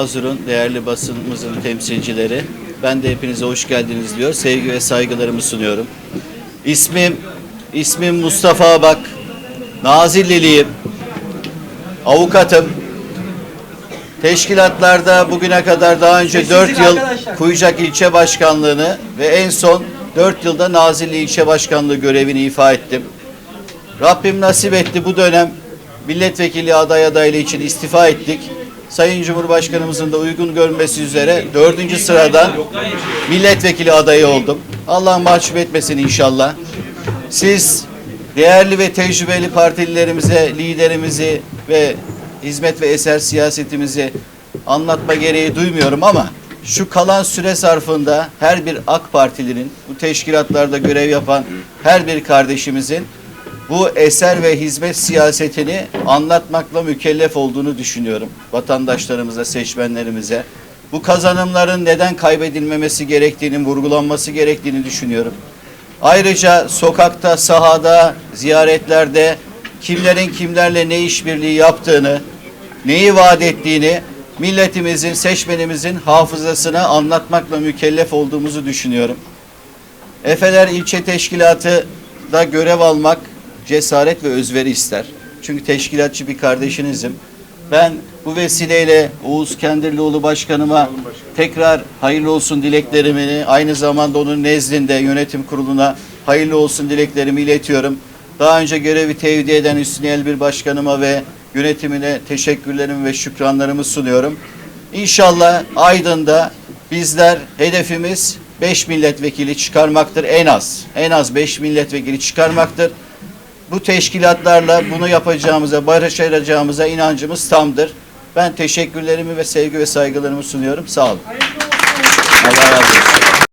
Hazır'ın değerli basınımızın temsilcileri, ben de hepinize hoş geldiniz diyor. Sevgi ve saygılarımı sunuyorum. İsmim, ismim Mustafa Bak, Nazilliliyim, avukatım. Teşkilatlarda bugüne kadar daha önce Sessizlik 4 yıl arkadaşlar. Kuyucak İlçe Başkanlığı'nı ve en son 4 yılda Nazilli İlçe Başkanlığı görevini ifa ettim. Rabbim nasip etti bu dönem milletvekili aday adaylığı için istifa ettik. Sayın Cumhurbaşkanımızın da uygun görmesi üzere dördüncü sıradan milletvekili adayı oldum. Allah mahcup etmesin inşallah. Siz değerli ve tecrübeli partililerimize, liderimizi ve hizmet ve eser siyasetimizi anlatma gereği duymuyorum ama şu kalan süre zarfında her bir AK Partilinin, bu teşkilatlarda görev yapan her bir kardeşimizin bu eser ve hizmet siyasetini anlatmakla mükellef olduğunu düşünüyorum. Vatandaşlarımıza, seçmenlerimize. Bu kazanımların neden kaybedilmemesi gerektiğinin vurgulanması gerektiğini düşünüyorum. Ayrıca sokakta, sahada, ziyaretlerde kimlerin kimlerle ne işbirliği yaptığını, neyi vaat ettiğini milletimizin, seçmenimizin hafızasına anlatmakla mükellef olduğumuzu düşünüyorum. Efeler İlçe Teşkilatı da görev almak cesaret ve özveri ister. Çünkü teşkilatçı bir kardeşinizim. Ben bu vesileyle Oğuz Kendirlioğlu Başkanıma tekrar hayırlı olsun dileklerimi aynı zamanda onun nezdinde yönetim kuruluna hayırlı olsun dileklerimi iletiyorum. Daha önce görevi tevdi eden Hüsnü Elbir Başkanıma ve yönetimine teşekkürlerimi ve şükranlarımı sunuyorum. İnşallah Aydın'da bizler hedefimiz 5 milletvekili çıkarmaktır en az. En az 5 milletvekili çıkarmaktır. Bu teşkilatlarla bunu yapacağımıza, başaracağımıza inancımız tamdır. Ben teşekkürlerimi ve sevgi ve saygılarımı sunuyorum. Sağ olun. Allah razı olsun.